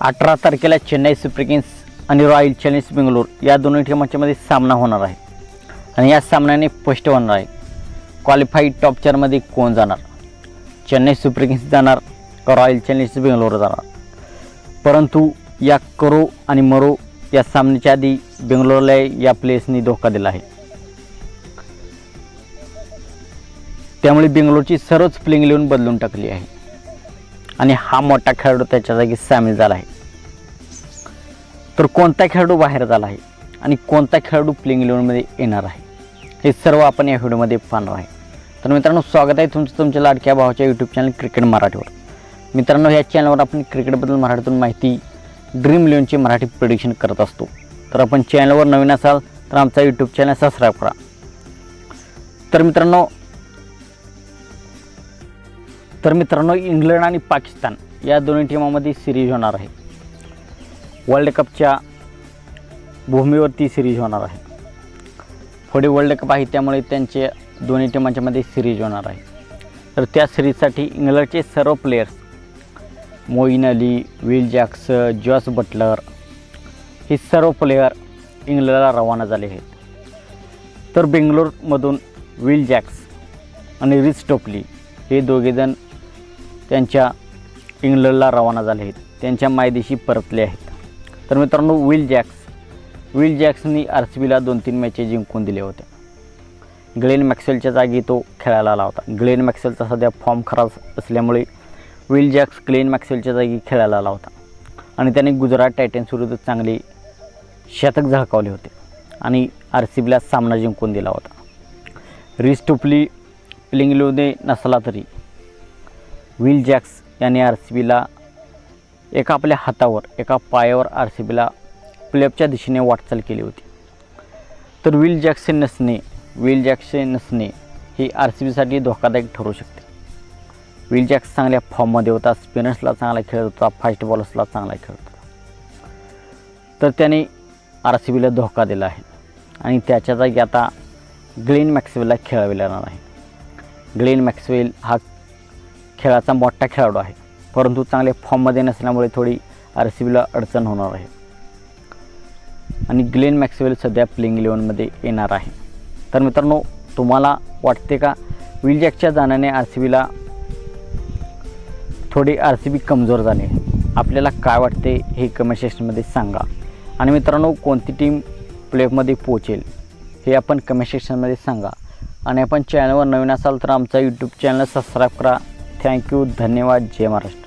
अठरा तारखेला Chennai super Kings आणि रॉयल चॅलेंज बेंगलोर या दोन्ही टीमांच्यामध्ये सामना होणार आहे. आणि या सामन्याने स्पष्ट होणार आहे. क्वालिफाईड टॉप चारमध्ये कोण जाणार? चेन्नई सुपर किंग्स जाणार का रॉयल चॅलेंज बेंगलोर जाणार? परंतु या करो आणि मरो या सामन्याच्या आधी बेंगलोरला या प्लेयर्सनी धोका दिला आहे. त्यामुळे बेंगलोरची सर्वच प्लेइंग लिहून बदलून टाकली आहे. आणि हा मोठा खेळाडू त्याच्या जागी सामील झाला आहे. तर कोणता खेळाडू बाहेर झाला आहे आणि कोणता खेळाडू प्लेइंग इलेव्हनमध्ये येणार आहे? हे सर्व आपण या व्हिडिओमध्ये पाहणार आहे. तर मित्रांनो स्वागत आहे तुमचं तुमच्या लाडक्या भावाच्या यूट्यूब चॅनल क्रिकेट मराठीवर. मित्रांनो या चॅनलवर आपण क्रिकेटबद्दल मराठीतून माहिती ड्रीम इलेव्हनची मराठी प्रिडिक्शन करत असतो. तर आपण चॅनलवर नवीन असाल तर आमचा यूट्यूब चॅनल सबस्क्राईब करा. तर मित्रांनो तर मित्रांनो इंग्लंड आणि पाकिस्तान या दोन्ही टीमामध्ये सिरीज होणार आहे. वर्ल्ड कपच्या भूमीवरती सिरीज होणार आहे. पुढे वर्ल्ड कप आहे त्यामुळे त्यांचे दोन्ही टीमांच्यामध्ये सिरीज होणार आहे. तर त्या सिरीजसाठी इंग्लंडचे सर्व players Moeen Ali Will Jacks Jos Buttler हे सर्व प्लेयर इंग्लंडला रवाना झाले आहेत. तर बेंगलोरमधून विल जॅक्स आणि रिच टोपली हे दोघेजण त्यांच्या इंग्लंडला रवाना झाले आहेत. त्यांच्या मायदेशी परतले आहेत. तर मित्रांनो विल जॅक्स विल जॅक्सनी आर सी बीला दोन तीन मॅचेस जिंकून दिले होते. ग्लेन मॅक्सेलच्या जागी तो खेळायला आला होता. ग्लेन मॅक्सेलचा सध्या फॉर्म खराब असल्यामुळे विल जॅक्स ग्लेन मॅक्सेलच्या जागी खेळायला आला होता. आणि त्याने गुजरात टायटन्स विरुद्ध चांगले शतक झळकावले होते आणि आर सी बीला सामना जिंकून दिला होता. रिस टुपली प्लिंगलोने नसला तरी विल जॅक्स याने आर सी बीला एका आपल्या हातावर एका पायावर आर सी बीला प्लेअपच्या दिशेने वाटचाल केली होती. तर विल जॅक्सचे नसणे विल जॅक्सचे नसणे ही आर सी बीसाठी धोकादायक ठरू शकते. विल जॅक्स चांगल्या फॉर्ममध्ये होता स्पिनर्सला चांगला खेळत होता फास्ट बॉलर्सला चांगला खेळत होता. तर त्याने आर सी बीला धोका दिला आहे आणि त्याच्या जागी आता ग्लेन मॅक्सवेलला खेळावे लागणार आहे. ग्लेन मॅक्सवेल हा खेळाचा मोठा खेळाडू आहे. परंतु चांगल्या फॉर्ममध्ये नसल्यामुळे थोडी आर सी बीला अडचण होणार आहे. आणि ग्लेन मॅक्सवेल सध्या प्लेइंग इलेवनमध्ये येणार आहे. तर मित्रांनो तुम्हाला वाटते का विलजॅकच्या जाण्याने आर सी बीला थोडी आर सी बी कमजोर झाली आपल्याला काय वाटते हे कमेंट सेक्शनमध्ये सांगा. आणि मित्रांनो कोणती टीम प्लेऑफमध्ये पोहोचेल हे आपण कमेंट सेक्शनमध्ये सांगा. आणि आपण चॅनलवर नवीन असाल तर आमचा यूट्यूब चॅनल सबस्क्राईब करा. थँक्यू धन्यवाद जय महाराष्ट्र.